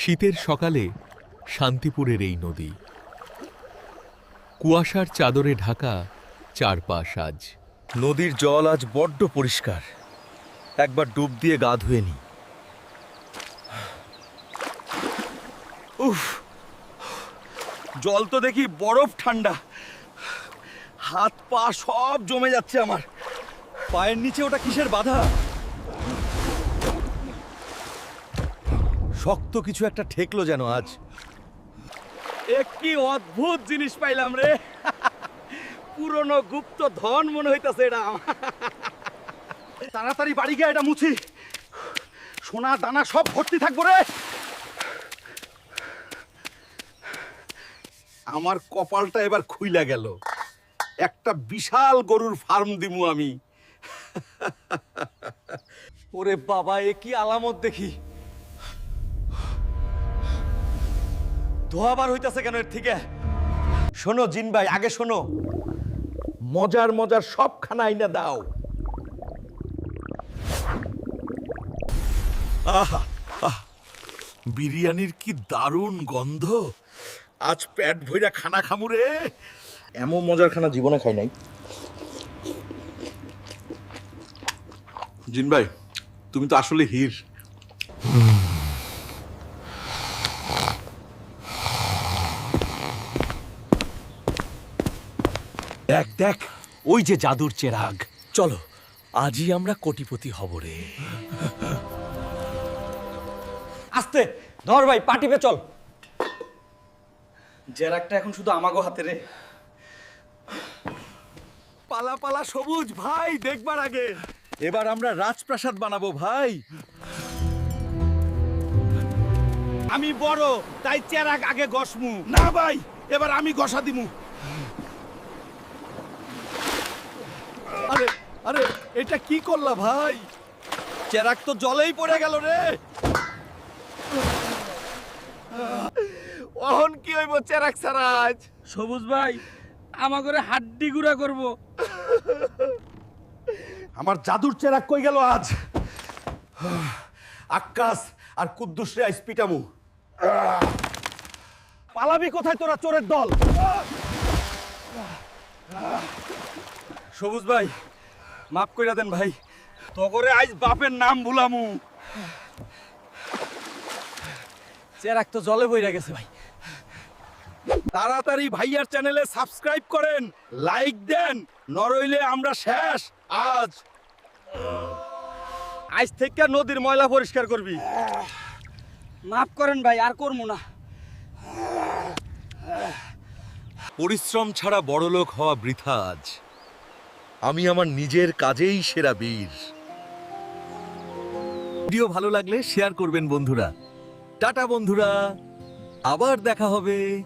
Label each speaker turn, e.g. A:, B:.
A: শীতের সকালে শান্তিপুরের এই নদী। কুয়াশার চাদরে ঢাকা চারপাশ আজ।
B: নদীর জল আজ বড্ড পরিষ্কার। একবার ডুব দিয়ে গা ধুয়ে নি। উফ। জল তো দেখি বরফ ঠান্ডা। হাত পা সব জমে যাচ্ছে আমার। পায়ের নিচে ওটা কিসের বাধা? শক্ত কিছু একটা ঠেকলো যেন আজ। এক কি অদ্ভুত জিনিস পাইলাম রে। পুরনো গুপ্ত ধন মনে হইতাছে এটা তাড়াতাড়ি বাড়ি গিয়ে এটা মুছি। সোনা, দানা সব ভর্তি থাকব রে। আমার কপালটা এবার খুইলা গেল। একটা বিশাল গরুর ফার্ম দিমু আমি। ওরে বাবা, এ কি আলামত দেখি। ধোয়াবার হইতাছে কেন এর থেকে? শোনো জিন ভাই আগে শোনো। মজার মজার সব খানা আইনা দাও। আহা আহ, বিরিয়ানির কি দারুণ গন্ধ। আজ পেট ভইরা খানা খামু রে। এমন মজার খানা জীবনে খাই নাই। জিন ভাই তুমি তো আসলে হির। দেখ দেখ। ওই যে জাদুর চেরাগ। চলো আজই আমরা কোটিপতি হব রে।
C: আস্তে ধর ভাই পাটিপে চল। জেরাকটা এখন শুধু আমাগো হাতে রে।
B: পালা পালা সবুজ ভাই দেখবার আগে। এবার আমরা রাজপ্রাসাদ বানাবো ভাই। আমি বড় তাই চেরাগ আগে গসমু না ভাই এবার আমি গসা দিমু আরে আরে এটা কি করলা ভাই? চেরাক তো জলেই পড়ে গেল রে। অহন কি হইব চেরাক আজ?
C: সবুজ ভাই আমাগরে হাড্ডি গুড়া করব।
B: আমার জাদুর চেরাক কই গেল আজ? আকাশ আর কুদ্দুস রে আইস পিটামু। পালাবি কোথায় তোরা চোরের দল? সবুজ ভাই মাফ কইরা দেন ভাই। তগরে আজ বাপের নাম ভুলামু।
C: চেরাক তো জলে বইরা গেছে ভাই।
B: তাড়াতাড়ি ভাইয়ার চ্যানেলে সাবস্ক্রাইব করেন, লাইক দেন, নরইলে আমরা শেষ আজ। আজ থেকে নদীর ময়লা পরিষ্কার করবি।
C: মাফ করেন ভাই, আর করব না।
B: পরিশ্রম ছাড়া বড়লোক হওয়া বৃথা আজ। আমি আমার নিজের কাজেই সেরা বীর। ভিডিও ভালো লাগলে শেয়ার করবেন বন্ধুরা। টাটা বন্ধুরা, আবার দেখা হবে।